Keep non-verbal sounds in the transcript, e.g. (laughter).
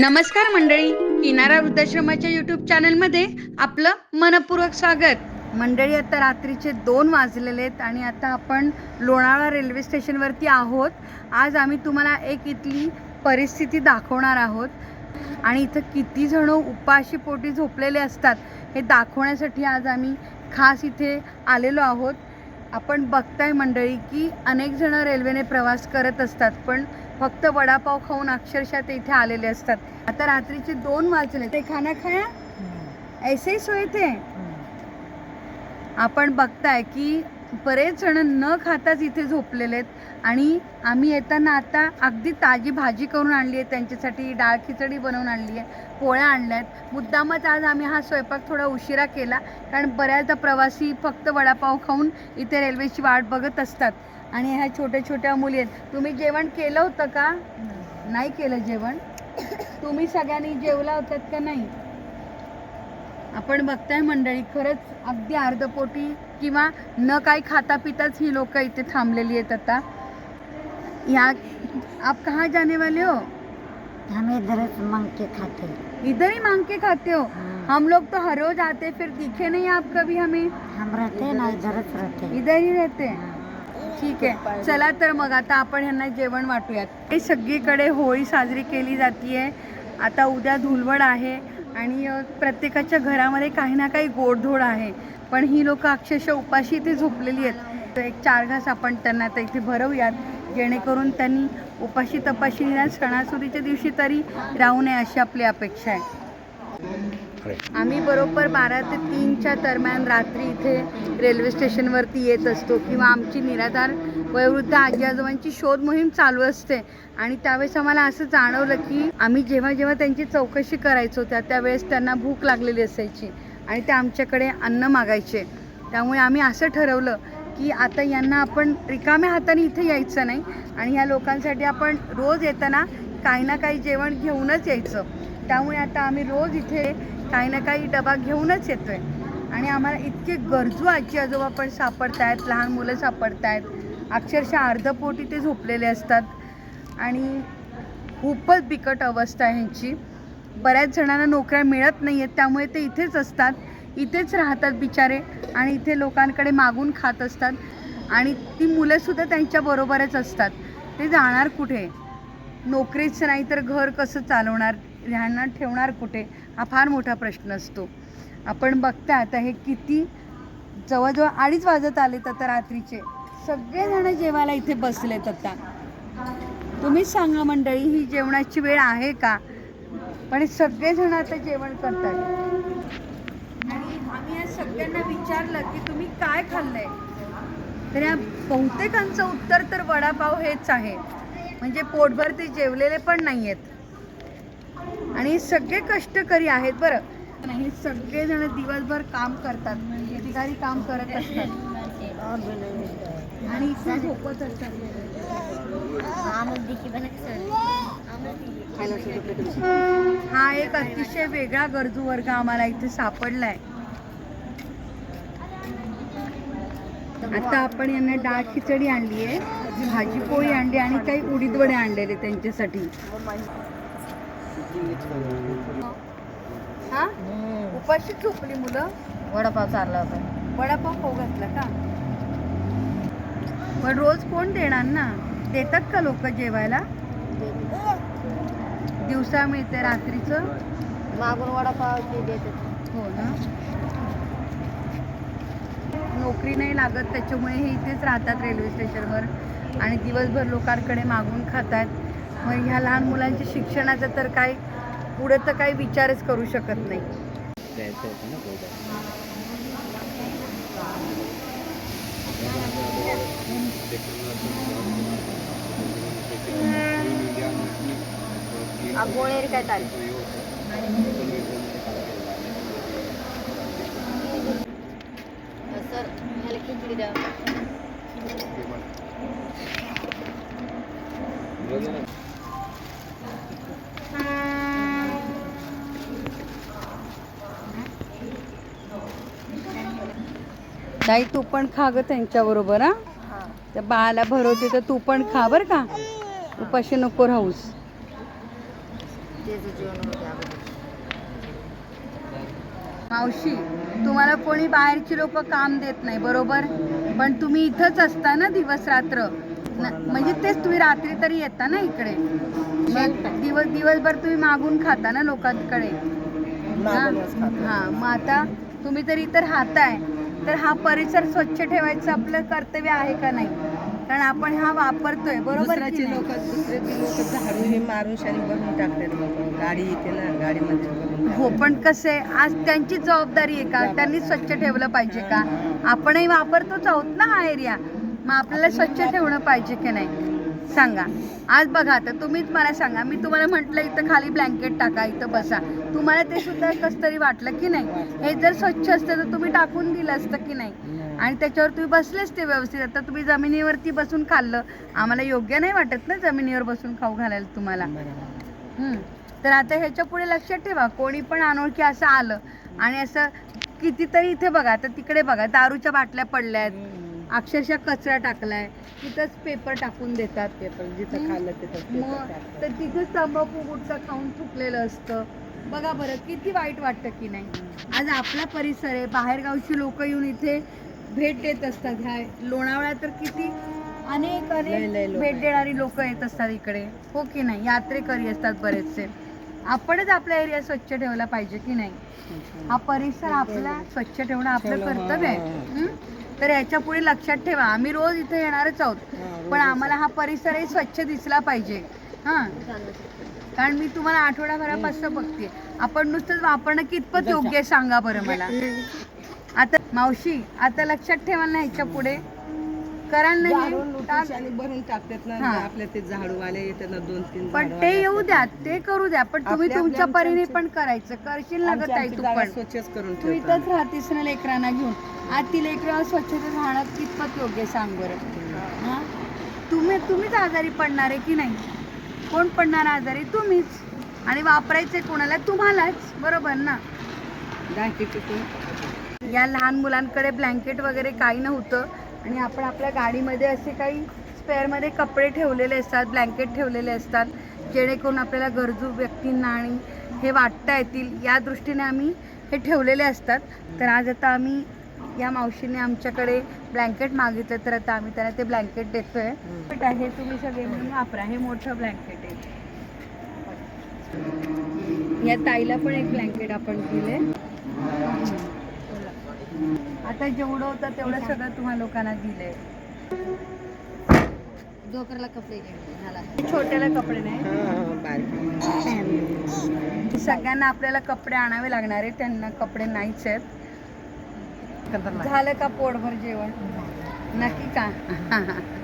नमस्कार मंडळी. किनारा वृद्धाश्रमाच्या युट्यूब चॅनलमध्ये आपलं मनपूर्वक स्वागत. मंडळी आता रात्रीचे दोन वाजलेले आहेत आणि आता आपण लोणावळा रेल्वे स्टेशनवरती आहोत. आज आम्ही तुम्हाला एक इथली परिस्थिती दाखवणार आहोत. आणि इथं किती जण उपाशी पोटी झोपलेले असतात हे दाखवण्यासाठी आज आम्ही खास इथे आलेलो आहोत. आपण बघताय मंडळी की अनेक जण रेल्वेने प्रवास करत असतात पण फक्त वडापाव खाऊन अक्षरशः ते इथे आलेले असतात. आता रात्रीचे दोन वाजले. ते खाना खाया? ऐसे ही सोय थे आपण बघताय की बरेच जण न खाताच इथे झोपलेले आहेत. आणि आम्ही येताना आता अगदी ताजी भाजी करून आणली आहे. त्यांच्यासाठी डाळ खिचडी बनवून आणली आहे. पोळ्या आणल्या आहेत. मुद्दामच आज आम्ही हा स्वयंपाक थोडा उशिरा केला. कारण बऱ्याचदा प्रवासी फक्त वडापाव खाऊन इथे रेल्वेची वाट बघत असतात. आणि ह्या छोट्या छोट्या मुली आहेत. तुम्ही जेवण केलं होतं का? नाही केलं जेवण. तुम्ही सगळ्यांनी जेवला होतात का नाही? आपण बघताय मंडळी खरंच अगदी अर्धपोटी किंवा न काही खाता पिताच ही लोक इथे थांबलेली आहेत आता. या आप कहाँ जाने वाले हो? हम इधर मांग के खाते इधर ही मांग के खाते हो? हाँ। हम लोग तो हर रोज आते फिर दिखे नहीं आप कभी हमें। हम रहते हैं ना इधरच रहते। इधर ही रहते हैं? हाँ। ठीक आहे चला तर मग आता आपण ह्यांना जेवण वाटूयात. हे सगळीकडे होळी साजरी केली जाते आता उद्या धुलवड आहे. आणि प्रत्येकाच्या घरामध्ये काही ना काही गोडधोड आहे. पण ही लोक अक्षरशः उपाशी इथे झोपलेली आहेत. तर एक चार घास आपण त्यांना आता इथे भरवूयात. जेणेकरून त्यांनी उपाशी तपाशी सणासुदीच्या दिवशी तरी राहू नये अशी आपली अपेक्षा आहे. आम्ही बरोबर बारा ते तीनच्या दरम्यान रात्री इथे रेल्वे स्टेशनवरती येत असतो किंवा आमची निराधार वयोवृद्ध आजी आजोबांची शोध मोहीम चालू असते. आणि त्यावेळेस आम्हाला असं जाणवलं की आम्ही जेव्हा जेव्हा त्यांची चौकशी करायचो त्या त्यावेळेस त्यांना भूक लागलेली असायची आणि ते आमच्याकडे अन्न मागायचे. त्यामुळे आम्ही असं ठरवलं की आता यांना आपण रिकाम्या हाताने इथे यायचं नाही आणि ह्या लोकांसाठी आपण रोज येताना काही ना काही जेवण घेऊनच यायचं. त्यामुळे आता आम्ही रोज इथे काही ना काही डबा घेऊनच येतो आहे आणि आम्हाला इतके गरजू आजी आजोबा पण सापडत आहेत लहान मुलं सापडत आहेत अक्षरशः अर्धपोटी ते झोपलेले असतात. आणि खूपच बिकट अवस्था आहे ह्यांची. बऱ्याच जणांना नोकऱ्या मिळत नाही आहेत त्यामुळे ते इथेच असतात. इथेच राहतात बिचारे आणि इथे लोकांकडे मागून खात असतात. आणि ती मुलंसुद्धा त्यांच्याबरोबरच असतात. ते जाणार कुठे? नोकरीच नाही तर घर कसं चालवणार? ह्यांना ठेवणार कुठे? हा फार मोठा प्रश्न असतो. आपण बघता आता हे किती जवळजवळ अडीच वाजत आले तर रात्रीचे. सगळेजण जेवायला इथे बसलेत आता. तुम्हीच सांगा मंडळी ही जेवणाची वेळ आहे का? पण सगळेजण आता जेवण करतात आणि आम्ही आज सगळ्यांना विचारलं की तुम्ही काय खाल्लंय? तर या बहुतेकांचं उत्तर तर वडापाव हेच आहे. म्हणजे पोटभर ते जेवलेले पण नाही आहेत आणि सगळे कष्टकरी आहेत बरं. नाही हे सगळेजण दिवसभर काम करतात. म्हणजे अधिकारी काम करत असतात. आणि इथे झोपत हा एक अतिशय वेगळा गरजू वर्ग आम्हाला इथे सापडलाय. आता आपण यांना डाळ खिचडी आणली आहे भाजी पोळी आणली आणि काही उडीद वडे आणलेले त्यांच्यासाठी. हा? उपाशी झोपली मुलं. वडापाव चालला होता. वडापाव खाऊ घातला का? पण रोज कोण देणार ना? देतात का लोक जेवायला? दिवसा मिळते रात्रीचं? मागून वडापाव ते देते हो ना? नोकरी नाही लागत त्याच्यामुळे हे इथेच राहतात रेल्वे स्टेशनवर. आणि दिवसभर लोकांकडे मागून खातात. मग ह्या लहान मुलांच्या शिक्षणाचा तर काय पुढे तर काही विचारच करू शकत नाही. गोळेरी काय चालली सर ह्याला खिचडी द्या. ताई तू पण खा ग त्यांच्याबरोबर हा? त्या बाळाला भरवते तर तू पण खा बरं का? उपाशी नको राहूस. मावशी तुम्हाला कोणी बाहेरची लोक काम देत नाही बरोबर? पण तुम्ही इथंच असता ना दिवस रात्र. म्हणजे तेच तुम्ही रात्री तरी येता ना इकडे? दिवस दिवसभर तुम्ही मागून खाता ना लोकांकडे? हा? हा, मग आता तुम्ही तर इथं राहताय. तर हा परिसर स्वच्छ ठेवायचं आपलं कर्तव्य आहे का नाही? कारण आपण हा वापरतोय बरोबर? लोक हे मारून शानी भरून टाकतात गाडी येते ना गाडीमध्ये हो पण कसं आज त्यांची जबाबदारी आहे का? त्यांनी स्वच्छ ठेवलं पाहिजे का? आपणही वापरतोच आहोत ना हा एरिया मग आपल्याला स्वच्छ ठेवणं पाहिजे की नाही? सांगा. आज बघा आता तुम्हीच मला सांगा. मी तुम्हाला म्हटलं इथं खाली ब्लँकेट टाका इथं बसा. तुम्हाला ते सुद्धा कसं तरी वाटलं की नाही? हे जर स्वच्छ असतं तर तुम्ही टाकून दिलं असतं की नाही? आणि त्याच्यावर तुम्ही बसलेच ते व्यवस्थित. आता तुम्ही जमिनीवरती बसून खाल्लं. आम्हाला योग्य नाही वाटत ना जमिनीवर बसून खाऊ घालायला तुम्हाला. तर आता ह्याच्या पुढे लक्षात ठेवा. कोणी पण अनोळखी असं आलं आणि असं कितीतरी इथे बघा. तर तिकडे बघा. दारूच्या बाटल्या पडल्या आहेत अक्षरशः कचरा टाकलाय. तिथंच पेपर टाकून देतात पेपर जिथं खाल्लं तिथं मग. तर तिथंच तंबाखू गुटखा खाऊन थुकलेलं असतं. बघा बरं किती वाईट वाटतं की नाही. आज आपला परिसर आहे बाहेरगावची लोक येऊन इथे भेट देत असतात. ह्या लोणावळ्यात तर किती अनेक अनेक भेट. देणारी लोक येत असतात इकडे. हो की नाही? यात्रेकरी असतात बरेचसे. आपणच आपला एरिया स्वच्छ ठेवला पाहिजे की नाही? हा परिसर आपला स्वच्छ ठेवणं आपलं कर्तव्य आहे? तर याच्यापुढे लक्षात ठेवा आम्ही रोज इथे येणारच आहोत. पण आम्हाला हा परिसरही स्वच्छ दिसला पाहिजे. हां. कारण मी तुम्हाला आठवडाभरापासून बघते. आपण नुसतंच वापरणं कितपत योग्य आहे सांगा बरं मला. (laughs) आता मावशी आता लक्षात ठेवा ना ह्याच्या पुढे शानी भरून टाकतात ना हा. आपल्या ते झाडूवाले येतात ना दोन तीन पण झाडूवाले ते येऊ असतात. द्या ते करू द्या पण तुम्ही आपल्या- तुमच्या आपल्या परीने पण करायचं करशील ना आमची- गं ताई आमची तू जागा पण. स्वच्छच करून तू ठेवतो इथंच राहतेस ना लेकरांना घेऊन. ती लेकरं स्वच्छता राहणं कितपत योग्य आहे सांग बरं. हा? तुम्ही तुम्हीच आजारी पडणार आहे की नाही? कोण पडणार आजारी? तुम्हीच. आणि वापरायचे कोणाला? तुम्हालाच. बरोबर ना? या लहान मुलांकडे ब्लँकेट वगैरे काही नव्हतं. आणि आपण आपल्या गाडीमध्ये असे काही स्पेअरमध्ये कपडे ठेवलेले असतात ब्लँकेट ठेवलेले असतात जेणेकरून आपल्याला गरजू व्यक्तींना आणि हे वाटता येतील या दृष्टीने आम्ही हे ठेवलेले असतात. तर आज आता आम्ही या मावशीने आमच्याकडे ब्लँकेट मागितलं तर आता आम्ही त्यांना ते ब्लँकेट देतोय. पण हे तुम्ही सगळे मिळून वापरा हे मोठं ब्लँकेट आहे. या ताईला पण एक ब्लँकेट आपण दिले आता जेवढं होतं तेवढं सगळं तुम्हा लोकांना दिलंय. डोकरला कपडे घेऊन झाला. छोट्याला कपडे नाही. सगळ्यांना आपल्याला कपडे आणावे लागणार आहे त्यांना कपडे नाहीच आहेत. झालं का पोटभर जेवण? नक्की का? (laughs)